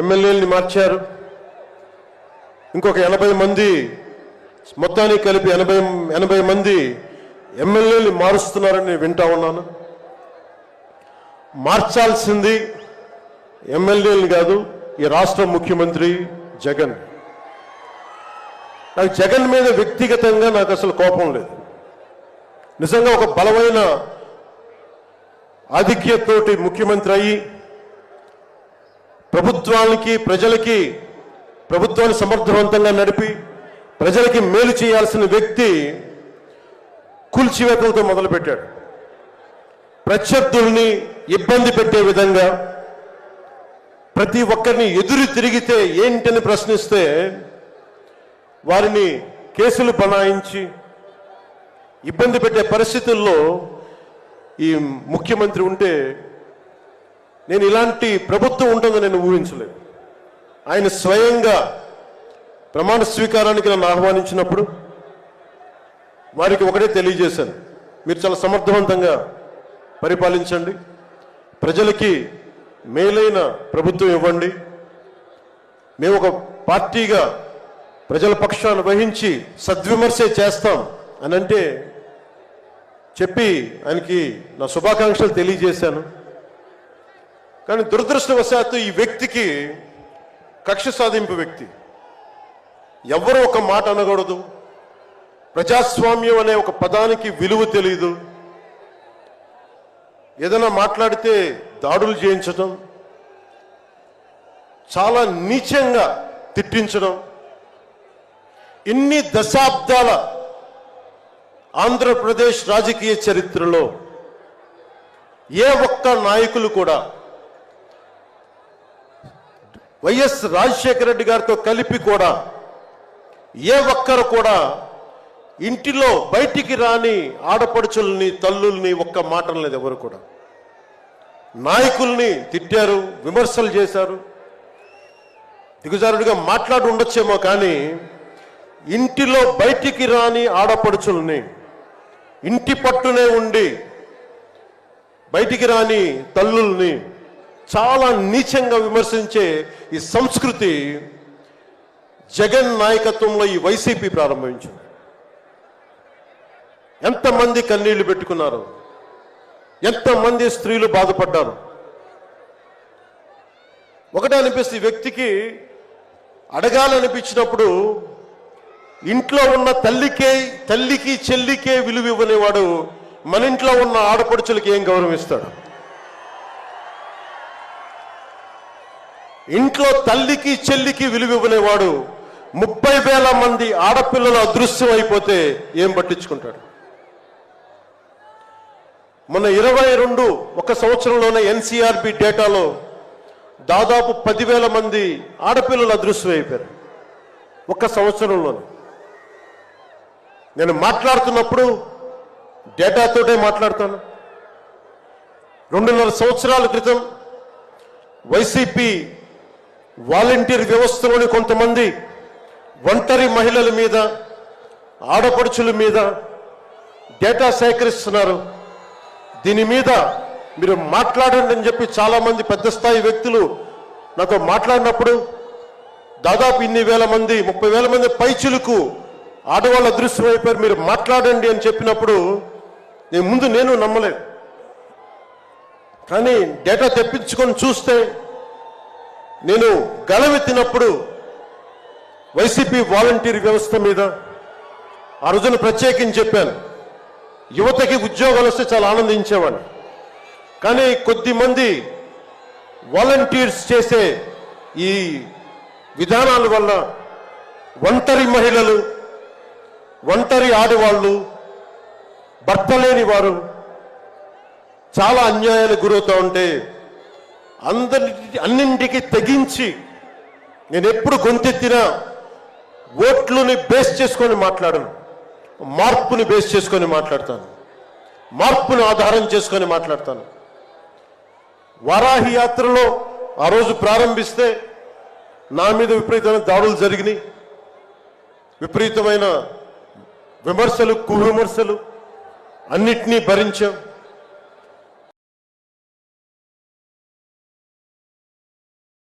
ఎమ్మెల్యేలని మార్చారు. ఇంకొక ఎనభై మంది మొత్తానికి కలిపి ఎనభై ఎనభై మంది ఎమ్మెల్యేలు మారుస్తున్నారని నేను వింటా ఉన్నాను. మార్చాల్సింది ఎమ్మెల్యేలు కాదు ఈ రాష్ట్ర ముఖ్యమంత్రి జగన్. నాకు జగన్ మీద వ్యక్తిగతంగా నాకు అసలు కోపం లేదు. నిజంగా ఒక బలమైన ఆధిక్యతతోటి ముఖ్యమంత్రి అయ్యి ప్రభుత్వానికి ప్రజలకి ప్రభుత్వాన్ని సమర్థవంతంగా నడిపి ప్రజలకి మేలు చేయాల్సిన వ్యక్తి కూల్చివేతలతో మొదలుపెట్టాడు. ప్రత్యర్థుల్ని ఇబ్బంది పెట్టే విధంగా ప్రతి ఒక్కరిని ఎదురు తిరిగితే ఏంటని ప్రశ్నిస్తే వారిని కేసులు బనాయించి ఇబ్బంది పెట్టే పరిస్థితుల్లో ఈ ముఖ్యమంత్రి ఉంటే నేను ఇలాంటి ప్రభుత్వం ఉంటుందని నేను ఊహించలేదు. ఆయన స్వయంగా ప్రమాణ స్వీకారానికి నన్ను ఆహ్వానించినప్పుడు వారికి ఒకటే తెలియజేశాను. మీరు చాలా సమర్థవంతంగా పరిపాలించండి. ప్రజలకి మేలైన ప్రభుత్వం ఇవ్వండి. మేము ఒక పార్టీగా ప్రజల పక్షాన్ని వహించి సద్విమర్శే చేస్తాం అని అంటే చెప్పి ఆయనకి నా శుభాకాంక్షలు తెలియజేశాను. కానీ దురదృష్టవశాత్తు ఈ వ్యక్తికి కక్ష సాధింపు వ్యక్తి. ఎవరు ఒక మాట అనకూడదు. ప్రజాస్వామ్యం అనే ఒక పదానికి విలువ తెలియదు ఏదైనా మాట్లాడితే దాడులు చేయించడం చాలా నీచంగా తిట్టించడం ఇన్ని దశాబ్దాల ఆంధ్రప్రదేశ్ రాజకీయ చరిత్రలో ఏ ఒక్క నాయకులు కూడా వైఎస్ రాజశేఖర రెడ్డి గారితో కలిపి కూడా ఏ ఒక్కరు కూడా ఇంటిలో బయటికి రాని ఆడపడుచుల్ని తల్లుల్ని ఒక్క మాట లేదు ఎవరు కూడా. నాయకుల్ని తిట్టారు విమర్శలు చేశారు. దిగుజారుడిగా మాట్లాడి ఉండొచ్చేమో కానీ ఇంటిలో బయటికి రాని ఆడపడుచుల్ని ఇంటి పట్టునే ఉండి బయటికి రాని తల్లుల్ని చాలా నీచంగా విమర్శించే ఈ సంస్కృతి జగన్ నాయకత్వంలో ఈ వైసీపీ ప్రారంభించింది. ఎంతమంది కన్నీళ్ళు పెట్టుకున్నారు? ఎంతమంది స్త్రీలు బాధపడ్డారు? ఒకటే అనిపిస్తుంది వ్యక్తికి అడగాలనిపించినప్పుడు ఇంట్లో ఉన్న తల్లికే తల్లికి చెల్లికే విలువ ఇవ్వనేవాడు మన ఇంట్లో ఉన్న ఆడపడుచులకి ఏం గౌరవిస్తాడు ఇంట్లో తల్లికి చెల్లికి విలువ ఇవ్వనేవాడు ముప్పై వేల మంది ఆడపిల్లలు అదృశ్యం అయిపోతే ఏం పట్టించుకుంటాడు? మొన్న ఇరవై రెండు ఒక సంవత్సరంలోనే ఎన్సీఆర్బి డేటాలో దాదాపు పదివేల మంది ఆడపిల్లలు అదృశ్యం అయిపోయారు. ఒక సంవత్సరంలోనే. నేను మాట్లాడుతున్నప్పుడు డేటాతోటే మాట్లాడతాను. రెండున్నర సంవత్సరాల క్రితం వైసీపీ వాలంటీర్ వ్యవస్థలోని కొంతమంది ఒంటరి మహిళల మీద ఆడపడుచుల మీద డేటా సేకరిస్తున్నారు. దీని మీద మీరు మాట్లాడండి అని చెప్పి చాలామంది పెద్ద స్థాయి వ్యక్తులు నాతో మాట్లాడినప్పుడు దాదాపు ఇన్ని వేల మంది ముప్పై వేల మంది పైచులకు ఆడవాళ్ళు అదృశ్యమైపోయారు మీరు మాట్లాడండి అని చెప్పినప్పుడు నేను ముందు నేను నమ్మలేదు. కానీ డేటా తెప్పించుకొని చూస్తే నేను గలవెత్తినప్పుడు వైసీపీ వాలంటీర్ వ్యవస్థ మీద ఆ రోజున ప్రత్యేకించి చెప్పాను. యువతకి ఉద్యోగాలు వస్తే చాలా ఆనందించేవాడిని. కానీ కొద్ది మంది వాలంటీర్స్ చేసే ఈ విధానాల వల్ల ఒంటరి మహిళలు ఒంటరి ఆడవాళ్ళు భర్త లేని వారు చాలా అన్యాయాలకు గురవుతూ ఉంటే అందరి అన్నింటికి తెగించి నేను ఎప్పుడు గొంతెత్తినా ఓట్లుని బేస్ చేసుకొని మాట్లాడను. మార్పుని బేస్ చేసుకొని మాట్లాడతాను. మార్పుని ఆధారం చేసుకొని మాట్లాడతాను. వారాహి యాత్రలో ఆ రోజు ప్రారంభిస్తే నా మీద విపరీతమైన దాడులు జరిగినాయి. విపరీతమైన విమర్శలు కువిమర్శలు అన్నిటినీ భరించాం.